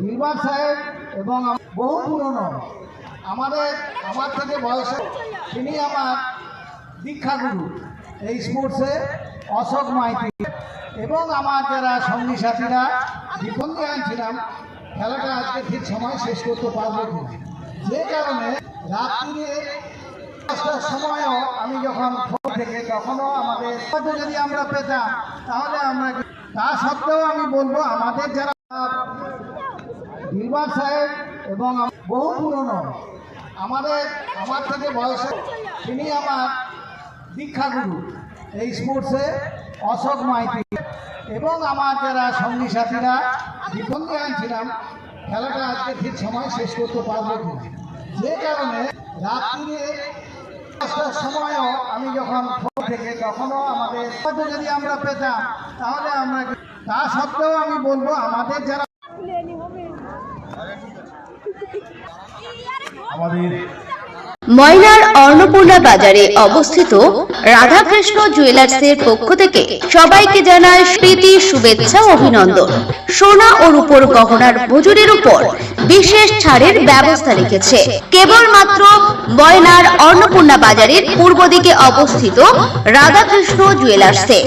দিলবার সাহেব এবং বহু পুরনো। আমাদের, আমার থেকে বয়সে তিনি আমার দীক্ষাগুরু এই স্পোর্টসে অশোক মাইতি। এবং আমার যারা সঙ্গী সাথীরা বিপন্দি আনছিলাম খেলাটা আজকে ঠিক সময় শেষ করতে পারব যে কারণে রাত্রিরে পাঁচটার সময়ও আমি যখন ফোন থেকে তখনও আমাদের যদি আমরা পেতাম, তাহলে আমরা তা সত্ত্বেও আমি বলব, আমাদের যারা দিলবার সাহেব এবং বহু পুরনো, আমাদের, আমার থেকে বয়সে তিনি আমার দীক্ষাগুরু এই স্পোর্টসে অশোক মাইতি। এবং আমার যারা সঙ্গী সাথীরা বিপন্দি আনছিলাম, খেলাটা আজকে ঠিক সময় শেষ করতে পারব যে কারণে রাত্রিরে পাঁচটার সময়ও আমি যখন ফোন থেকে তখনও আমাদের যদি আমরা পেতাম তাহলে আমরা তা সত্ত্বেও আমি বলব আমাদের যারা আমাদের ময়নার অন্নপূর্ণা বাজারে অবস্থিত রাধাকৃষ্ণ জুয়েলার্সের পক্ষ থেকে সবাইকে জানায় প্রীতি, শুভেচ্ছা, অভিনন্দন। সোনা ও রূপোর গহনার মজুরির উপর বিশেষ ছাড়ের ব্যবস্থা রেখেছে। কেবলমাত্র ময়নার অন্নপূর্ণা বাজারের পূর্ব দিকে অবস্থিত রাধাকৃষ্ণ জুয়েলার্সে।